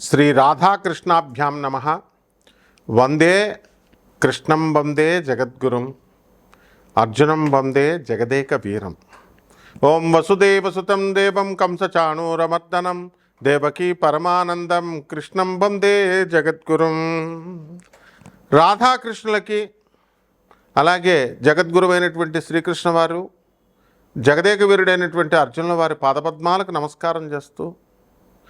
శ్రీ రాధాకృష్ణాభ్యాం నమ. వందే కృష్ణం వందే జగద్గురుం. అర్జునం వందే జగదేక వీరం ఓం వసుదేవసుతం దేవం కంసచాణూరమర్దనం. దేవకీ పరమానందం కృష్ణం వందే జగద్గురుం. రాధాకృష్ణులకి అలాగే జగద్గురువైనటువంటి శ్రీకృష్ణ వారు జగదేక వీరుడైనటువంటి అర్జునుల వారి పాదపద్మాలకు నమస్కారం చేస్తూ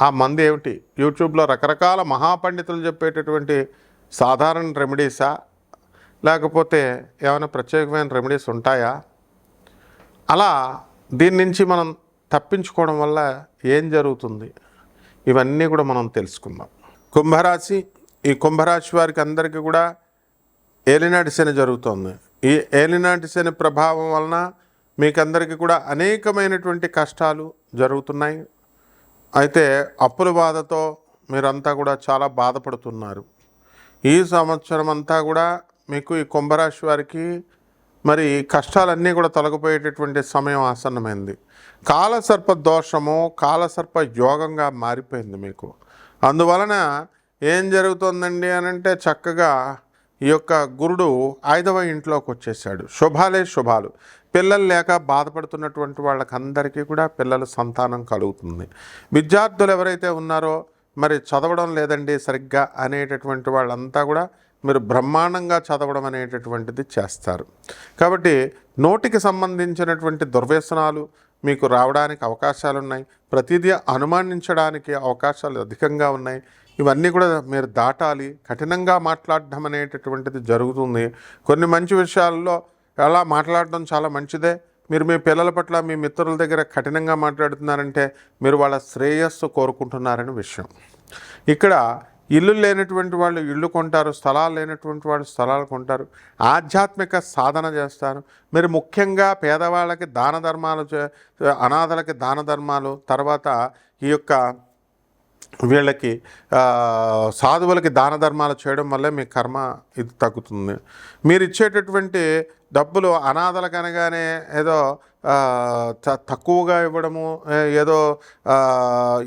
ఆ మందు ఏమిటి? యూట్యూబ్లో రకరకాల మహాపండితులు చెప్పేటటువంటి సాధారణ రెమెడీసా లేకపోతే ఏమైనా ప్రత్యేకమైన రెమెడీస్ ఉంటాయా? అలా దీని నుంచి మనం తప్పించుకోవడం వల్ల ఏం జరుగుతుంది? ఇవన్నీ కూడా మనం తెలుసుకుందాం. కుంభరాశి ఈ కుంభరాశి వారికి అందరికీ కూడా ఏలినాటి శని జరుగుతోంది. ఈ ఏలినాటి శని ప్రభావం వలన మీకందరికీ కూడా అనేకమైనటువంటి కష్టాలు జరుగుతున్నాయి. అయితే అప్పుల బాధతో మీరంతా కూడా చాలా బాధపడుతున్నారు. ఈ సంవత్సరం అంతా కూడా మీకు ఈ కుంభరాశి వారికి మరి కష్టాలన్నీ కూడా తొలగిపోయేటటువంటి సమయం ఆసన్నమైంది. కాలసర్ప దోషము కాలసర్ప యోగంగా మారిపోయింది మీకు. అందువలన ఏం జరుగుతుందండి అని అంటే చక్కగా ఈ యొక్క గురుడు ఐదవ ఇంట్లోకి వచ్చేసాడు శుభాలే శుభాలు. పిల్లలు లేక బాధపడుతున్నటువంటి వాళ్ళకందరికీ కూడా పిల్లల సంతానం కలుగుతుంది. విద్యార్థులు ఎవరైతే ఉన్నారో మరి చదవడం లేదండి సరిగ్గా అనేటటువంటి వాళ్ళంతా కూడా మీరు బ్రహ్మాండంగా చదవడం అనేటటువంటిది చేస్తారు. కాబట్టి నోటికి సంబంధించినటువంటి దుర్వ్యసనాలు మీకు రావడానికి అవకాశాలు ఉన్నాయి ప్రతిదీ అనుమానించడానికి అవకాశాలు అధికంగా ఉన్నాయి. ఇవన్నీ కూడా మీరు దాటాలి. కఠినంగా మాట్లాడడం అనేటటువంటిది జరుగుతుంది. కొన్ని మంచి విషయాల్లో ఎలా మాట్లాడడం చాలా మంచిదే. మీరు మీ పిల్లల పట్ల మీ మిత్రుల దగ్గర కఠినంగా మాట్లాడుతున్నారంటే మీరు వాళ్ళ శ్రేయస్సు కోరుకుంటున్నారని విషయం. ఇక్కడ ఇల్లు లేనటువంటి వాళ్ళు ఇల్లు కొంటారు స్థలాలు లేనటువంటి వాళ్ళు స్థలాలు కొంటారు. ఆధ్యాత్మిక సాధన చేస్తారు. మీరు ముఖ్యంగా పేదవాళ్ళకి దాన ధర్మాలు చే- అనాథలకి దాన ధర్మాలు తర్వాత ఈ యొక్క వీళ్ళకి సాధువులకి దాన ధర్మాలు చేయడం వల్లే మీ కర్మ ఇది తగ్గుతుంది. మీరు ఇచ్చేటటువంటి డబ్బులు అనాథలకు అనగానే ఏదో తక్కువగా ఇవ్వడము ఏదో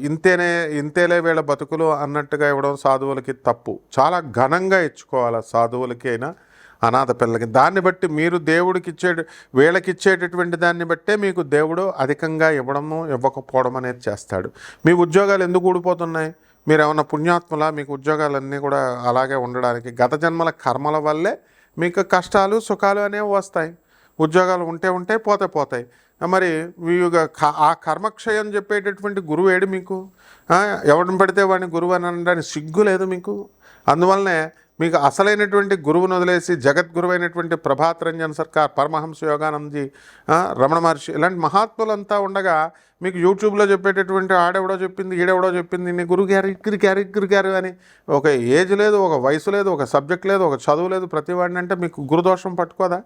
ఇంతేనే ఇంతేలే వీళ్ళ బతుకులు అన్నట్టుగా ఇవ్వడం సాధువులకి తప్పు. చాలా ఘనంగా ఇచ్చుకోవాలి సాధువులకి అయినా అనాథ పిల్లలకి. దాన్ని బట్టి మీరు దేవుడికి ఇచ్చే వీళ్ళకి ఇచ్చేటటువంటి దాన్ని బట్టే మీకు దేవుడు అధికంగా ఇవ్వడము ఇవ్వకపోవడం అనేది చేస్తాడు. మీ ఉద్యోగాలు ఎందుకు ఊడిపోతున్నాయి? మీరు ఏమైనా పుణ్యాత్ముల? మీకు ఉద్యోగాలన్నీ కూడా అలాగే ఉండడానికి గత జన్మల కర్మల వల్లే మీకు కష్టాలు సుఖాలు అనేవి వస్తాయి. ఉద్యోగాలు ఉంటే ఉంటే పోతే పోతాయి. మరి ఆ కర్మక్షయం చెప్పేటటువంటి గురువు ఏడు మీకు? ఎవరిని పడితే వాడిని గురువు అని అనడానికి సిగ్గు లేదు మీకు? అందువల్లనే మీకు అసలైనటువంటి గురువును వదిలేసి జగద్గురువు అయినటువంటి ప్రభాత్ రంజన్ సర్కార్ పరమహంస యోగానందజీ రమణ మహర్షి ఇలాంటి మహాత్ములంతా ఉండగా మీకు యూట్యూబ్లో చెప్పేటటువంటి ఆడెవడో చెప్పింది ఈడెవడో చెప్పింది నీ గురువు గారు ఇక్కడి గారు ఇక్కడి గారు అని ఒక ఏజ్ లేదు ఒక వయసు లేదు ఒక సబ్జెక్ట్ లేదు ఒక చదువు లేదు ప్రతి వాడిని అంటే మీకు గురుదోషం పట్టుకోదా?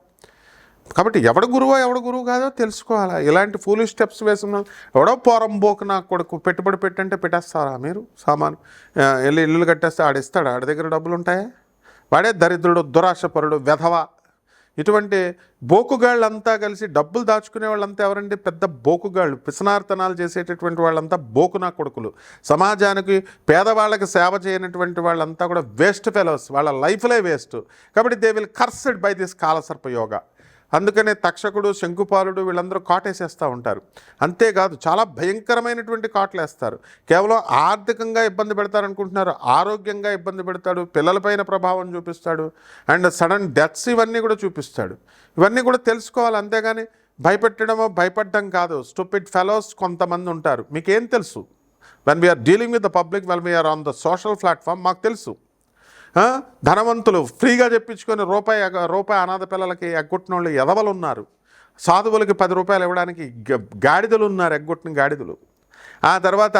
కాబట్టి ఎవడు గురువో ఎవడు గురువు కాదో తెలుసుకోవాలా? ఇలాంటి ఫూలిష్ స్టెప్స్ వేసుకున్న ఎవడో పోరంబోకు నాకు కొడుకు పెట్టుబడి పెట్టంటే పెట్టేస్తారా మీరు? సామాను వెళ్ళి ఇల్లు కట్టేస్తే ఆడిస్తాడు? ఆడి దగ్గర డబ్బులు ఉంటాయా? వాడే దరిద్రుడు దురాశపరుడు వెధవ. ఇటువంటి బోకుగాళ్ళంతా కలిసి డబ్బులు దాచుకునే వాళ్ళంతా ఎవరండి? పెద్ద బోకుగాళ్ళు పిసనార్తనాలు చేసేటటువంటి వాళ్ళంతా బోకునా కొడుకులు. సమాజానికి పేదవాళ్ళకి సేవ చేయనటువంటి వాళ్ళంతా కూడా వేస్ట్ ఫెలోస్ వాళ్ళ లైఫ్లే వేస్ట్. కాబట్టి they will cursed by this Kalasarpa yoga. అందుకనే తక్షకుడు శంకుపాలుడు వీళ్ళందరూ కాటేసేస్తూ ఉంటారు. అంతేకాదు చాలా భయంకరమైనటువంటి కాట్లు వేస్తారు కేవలం ఆర్థికంగా ఇబ్బంది పెడతారనుకుంటున్నారు ఆరోగ్యంగా ఇబ్బంది పెడతాడు పిల్లలపైన ప్రభావం చూపిస్తాడు అండ్ సడన్ డెత్స్ ఇవన్నీ కూడా చూపిస్తాడు. ఇవన్నీ కూడా తెలుసుకోవాలి. అంతేగాని భయపెట్టడమో భయపడడం కాదు. స్టూపిడ్ ఫెలోస్ కొంతమంది ఉంటారు. మీకేం తెలుసు? When we are dealing with the public when we are on the social platform మాకు తెలుసు. ధనవంతులు ఫ్రీగా చెప్పించుకొని రూపాయి రూపాయి అనాథ పిల్లలకి ఎగ్గొట్టిన వాళ్ళు ఎదవలు ఉన్నారు సాధువులకి పది రూపాయలు ఇవ్వడానికి గ- గాడిదలు ఉన్నారు ఎగ్గొట్టిన గాడిదలు. ఆ తర్వాత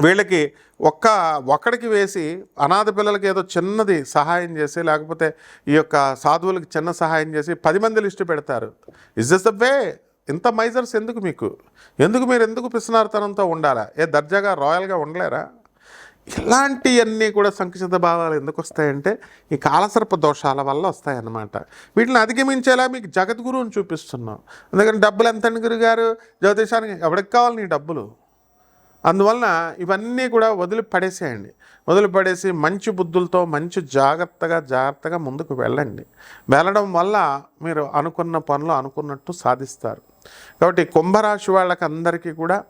వీళ్ళకి ఒక్క ఒక్కడికి వేసి అనాథ పిల్లలకి ఏదో చిన్నది సహాయం చేసి లేకపోతే ఈ యొక్క సాధువులకి చిన్న సహాయం చేసి పది మంది లిస్టు పెడతారు. ఇస్ దిస్ ద వే ఇంత మైజర్స్ ఎందుకు మీకు? ఎందుకు మీరు ఎందుకు పిసినారితనంతో ఉండాలా? ఏ దర్జాగా రాయల్గా ఉండలేరా? ఇలాంటివన్నీ కూడా సంకుచిత భావాలు ఎందుకు వస్తాయంటే ఈ కాలసర్ప దోషాల వల్ల వస్తాయన్నమాట. వీటిని అధిగమించేలా మీకు జగద్గురువుని చూపిస్తున్నాం. అందుకని డబ్బులు ఎంత గురుగారు? జ్యోతిషానికి ఎవరికి కావాలి నీ డబ్బులు? అందువలన ఇవన్నీ కూడా వదిలి పడేసేయండి వదిలి పడేసి మంచి బుద్ధులతో మంచి జాగ్రత్తగా జాగ్రత్తగా ముందుకు వెళ్ళండి. వెళ్ళడం వల్ల మీరు అనుకున్న పనులు అనుకున్నట్టు సాధిస్తారు. కాబట్టి కుంభరాశి వాళ్ళకి అందరికీ కూడా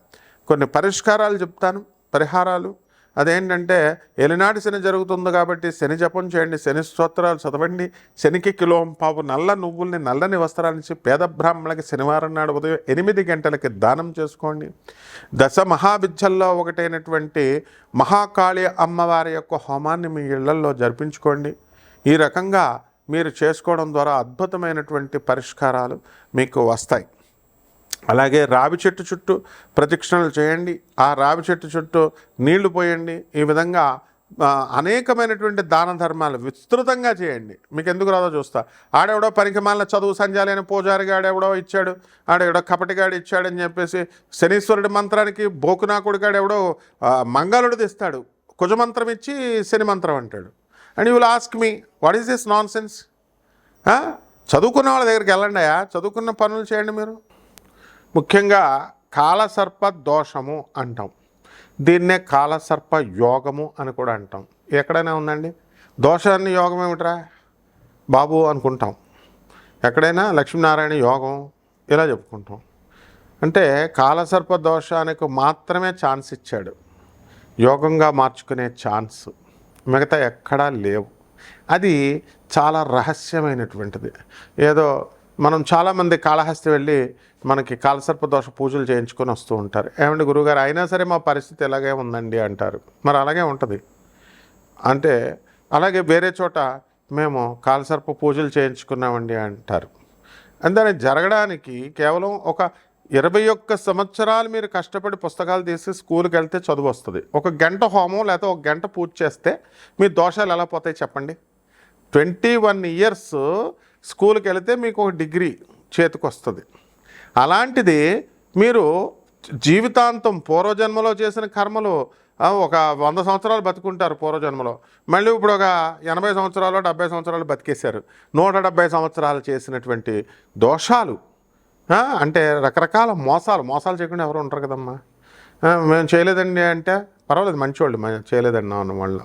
కొన్ని పరిష్కారాలు చెప్తాను పరిహారాలు అదేంటంటే ఎలినాటి శని జరుగుతుంది కాబట్టి శని జపం చేయండి శని స్తోత్రాలు చదవండి శనికి కిలోం పావు నల్ల నువ్వుల్ని నల్లని వస్త్రాలించి పేద బ్రాహ్మణులకి శనివారం నాడు ఉదయం ఎనిమిది గంటలకి దానం చేసుకోండి. దశ మహావిద్యల్లో ఒకటైనటువంటి మహాకాళి అమ్మవారి యొక్క హోమాన్ని మీ ఇళ్ళల్లో జరిపించుకోండి. ఈ రకంగా మీరు చేసుకోవడం ద్వారా అద్భుతమైనటువంటి పరిష్కారాలు మీకు వస్తాయి. అలాగే రావి చెట్టు చుట్టూ ప్రదక్షిణలు చేయండి. ఆ రావి చెట్టు చుట్టూ నీళ్ళు పోయండి. ఈ విధంగా అనేకమైనటువంటి దాన ధర్మాలు విస్తృతంగా చేయండి. మీకు ఎందుకు రాదో చూస్తా. ఆడెవడో పనికిమాలిన చదువు సంజాలి అని పూజారి ఆడెవడో ఇచ్చాడు. ఆడెవడో కపటిగాడు ఇచ్చాడని చెప్పేసి శనీశ్వరుడి మంత్రానికి బోకునాకుడిగాడు ఎవడో ఆ, మంగళుడిది ఇస్తాడు కుజమంత్రం ఇచ్చి శని మంత్రం అంటాడు. And you will ask me what is this nonsense చదువుకున్న వాళ్ళ దగ్గరికి వెళ్ళండి అయ్యా. చదువుకున్న పనులు చేయండి మీరు. ముఖ్యంగా కాలసర్ప దోషము అంటాం. దీన్నే కాలసర్ప యోగము అని కూడా అంటాం. ఎక్కడైనా ఉందండి? దోషాన్ని యోగం ఏమిట్రా? బాబు అనుకుంటాం. ఎక్కడైనా లక్ష్మీనారాయణ యోగం ఇలా చెప్పుకుంటాం. అంటే కాలసర్ప దోషానికి మాత్రమే ఛాన్స్ ఇచ్చాడు. యోగంగా మార్చుకునే ఛాన్స్ మిగతా ఎక్కడా లేవు. అది చాలా రహస్యమైనటువంటిది. ఏదో మనం చాలామంది కాళహస్తి వెళ్ళి మనకి కాలసర్ప దోష పూజలు చేయించుకొని వస్తూ ఉంటారు. ఏమంటే గురువుగారు అయినా సరే మా పరిస్థితి ఎలాగే ఉందండి అంటారు. మరి అలాగే ఉంటుంది. అంటే అలాగే వేరే చోట మేము కాలసర్ప పూజలు చేయించుకున్నామండి అంటారు. అందుకని జరగడానికి కేవలం ఒక ఇరవై ఒక్క సంవత్సరాలు మీరు కష్టపడి పుస్తకాలు తీసి స్కూల్కి వెళ్తే చదువు వస్తుంది. ఒక గంట హోమం లేకపోతే ఒక గంట పూజ చేస్తే మీ దోషాలు ఎలా పోతాయి చెప్పండి? ట్వంటీ వన్ ఇయర్స్ స్కూల్కి వెళితే మీకు ఒక డిగ్రీ చేతికి వస్తుంది అలాంటిది మీరు జీవితాంతం పూర్వజన్మలో చేసిన కర్మలు ఒక వంద సంవత్సరాలు బతుకుంటారు పూర్వజన్మలో. మళ్ళీ ఇప్పుడు ఒక ఎనభై సంవత్సరాలు డెబ్బై సంవత్సరాలు బతికేశారు. నూట డెబ్బై సంవత్సరాలు చేసినటువంటి దోషాలు అంటే రకరకాల మోసాలు మోసాలు చేయకుండా ఎవరు ఉంటారు కదమ్మా? మేము చేయలేదండి అంటే పర్వాలేదు మంచివాళ్ళు చేయలేదండి అన్న వాళ్ళు.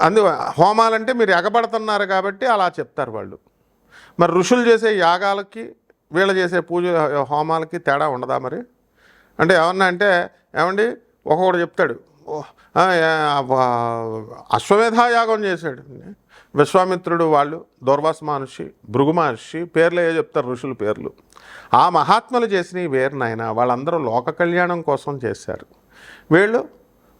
అందు హోమాలంటే మీరు ఎగబడుతున్నారు కాబట్టి అలా చెప్తారు వాళ్ళు. మరి ఋషులు చేసే యాగాలకి వీళ్ళు చేసే పూజ హోమాలకి తేడా ఉండదా మరి? అంటే ఏమన్నా అంటే ఏమండి? ఒక్కొక్కడు చెప్తాడు "ఓ, అశ్వమేధ యాగం చేశాడు. విశ్వామిత్రుడు వాళ్ళు దూర్వాస మహర్షి భృగు మహర్షి పేర్లు ఏ చెప్తారు ఋషులు పేర్లు? ఆ మహాత్ములు చేసిన వేరు నాయన వాళ్ళందరూ లోక కళ్యాణం కోసం చేశారు. వీళ్ళు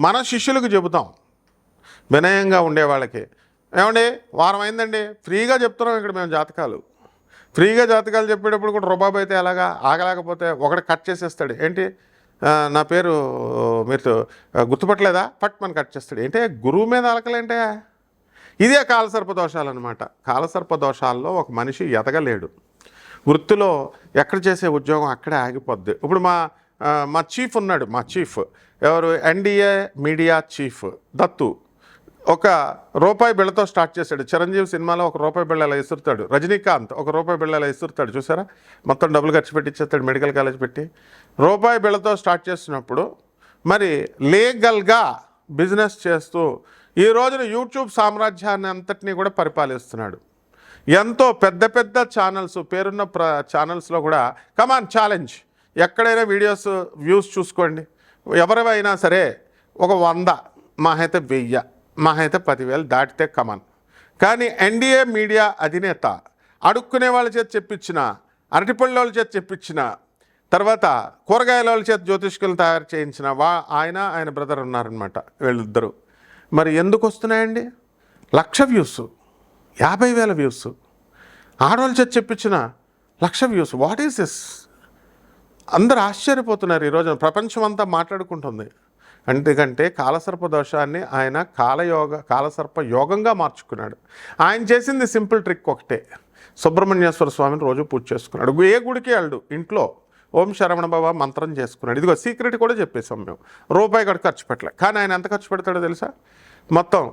మన శిష్యులకు చెబుతాం. వినయంగా ఉండే వాళ్ళకి. ఏమండి వారం అయిందండి. ఫ్రీగా చెప్తున్నాం ఇక్కడ మేము జాతకాలు. ఫ్రీగా జాతకాలు చెప్పేటప్పుడు కూడా రుబాబు అయితే ఎలాగా ఆగలేకపోతే ఒకటి కట్ చేసేస్తాడు. ఏంటి? నా పేరు మీరు గుర్తుపట్టలేదా? పట్ మన కట్ చేస్తాడు. ఏంటి? గురువు మీద అలకలేంటే? ఇదే కాలసర్ప దోషాలు అనమాట కాలసర్ప దోషాల్లో ఒక మనిషి ఎదగలేడు. వృత్తిలో ఎక్కడ చేసే ఉద్యోగం అక్కడే ఆగిపోద్ది. ఇప్పుడు మా మా చీఫ్ ఉన్నాడు మా చీఫ్. ఎవరు? NDA media chief. దత్తు. ఒక రూపాయి బిళ్ళతో స్టార్ట్ చేశాడు. చిరంజీవి సినిమాలో ఒక రూపాయి బిళ్ళ ఇలా ఇసురుతాడు? రజనీకాంత్ ఒక రూపాయి బిళ్ళ ఇలా ఇసురుతాడు చూసారా? మొత్తం డబ్బులు ఖర్చు పెట్టి ఇచ్చేస్తాడు మెడికల్ కాలేజ్ పెట్టి. రూపాయి బిళ్ళతో స్టార్ట్ చేసినప్పుడు మరి లీగల్గా బిజినెస్ చేస్తూ ఈ రోజున యూట్యూబ్ సామ్రాజ్యాన్ని అంతటినీ కూడా పరిపాలిస్తున్నాడు. ఎంతో పెద్ద పెద్ద ఛానల్స్ పేరున్న ప్ర ఛానల్స్లో కూడా కమాన్ ఛాలెంజ్. ఎక్కడైనా వీడియోస్ వ్యూస్ చూసుకోండి. ఎవరివైనా సరే ఒక వంద మాహైతే వెయ్య వెయ్యి అయితే పదివేలు దాటితే కమన్. కానీ ఎన్డీఏ మీడియా అధినేత అడుక్కునే వాళ్ళ చేత చెప్పించిన అరటిపళ్ళ వాళ్ళ చేత చెప్పించిన తర్వాత కూరగాయల వాళ్ళ చేత జ్యోతిష్కులు తయారు చేయించిన వా ఆయన ఆయన బ్రదర్ ఉన్నారనమాట వీళ్ళిద్దరూ. మరి ఎందుకు వస్తున్నాయండి? లక్ష వ్యూస్ యాభై వేల వ్యూస్. ఆడవాళ్ళ చేత చెప్పించిన lakh views. What is this అందరు ఆశ్చర్యపోతున్నారు ఈరోజు ప్రపంచం అంతా మాట్లాడుకుంటుంది. ఎందుకంటే కాలసర్ప దోషాన్ని ఆయన కాలయోగ కాలసర్ప యోగంగా మార్చుకున్నాడు. ఆయన చేసింది సింపుల్ ట్రిక్ ఒకటే. సుబ్రహ్మణ్యేశ్వర స్వామిని రోజు పూజ చేసుకున్నాడు. ఏ గుడికి వెళ్ళడు. ఇంట్లో ఓం శరవణ బాబా మంత్రం చేసుకున్నాడు. ఇదిగో సీక్రెట్ కూడా చెప్పేశాం మేము. రూపాయి కూడా ఖర్చు పెట్టలే. కానీ ఆయన ఎంత ఖర్చు పెడతాడో తెలుసా? మొత్తం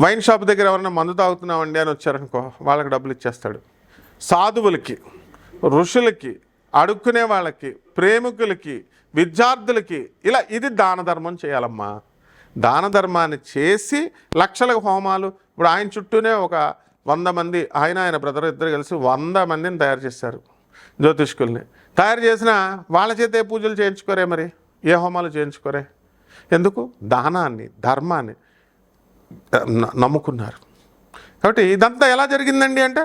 వైన్ షాప్ దగ్గర ఎవరైనా మందు తాగుతున్నామండి అని వచ్చారనుకో వాళ్ళకి డబ్బులు ఇచ్చేస్తాడు. సాధువులకి ఋషులకి అడుక్కునే వాళ్ళకి ప్రేమికులకి విద్యార్థులకి ఇలా ఇది దాన ధర్మం చేయాలమ్మా. దాన ధర్మాన్ని చేసి లక్షల హోమాలు. ఇప్పుడు ఆయన చుట్టూనే ఒక వంద మంది ఆయన ఆయన బ్రదర్ ఇద్దరు కలిసి వంద మందిని తయారు చేశారు జ్యోతిష్కుల్ని. తయారు చేసిన వాళ్ళ చేతే పూజలు చేయించుకోరే మరి? ఏ హోమాలు చేయించుకోరే? ఎందుకు? దానాన్ని ధర్మాన్ని నమ్ముకున్నారు. కాబట్టి ఇదంతా ఎలా జరిగిందండి అంటే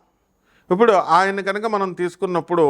ఇప్పుడు ఆయన కనుక మనం తీసుకున్నప్పుడు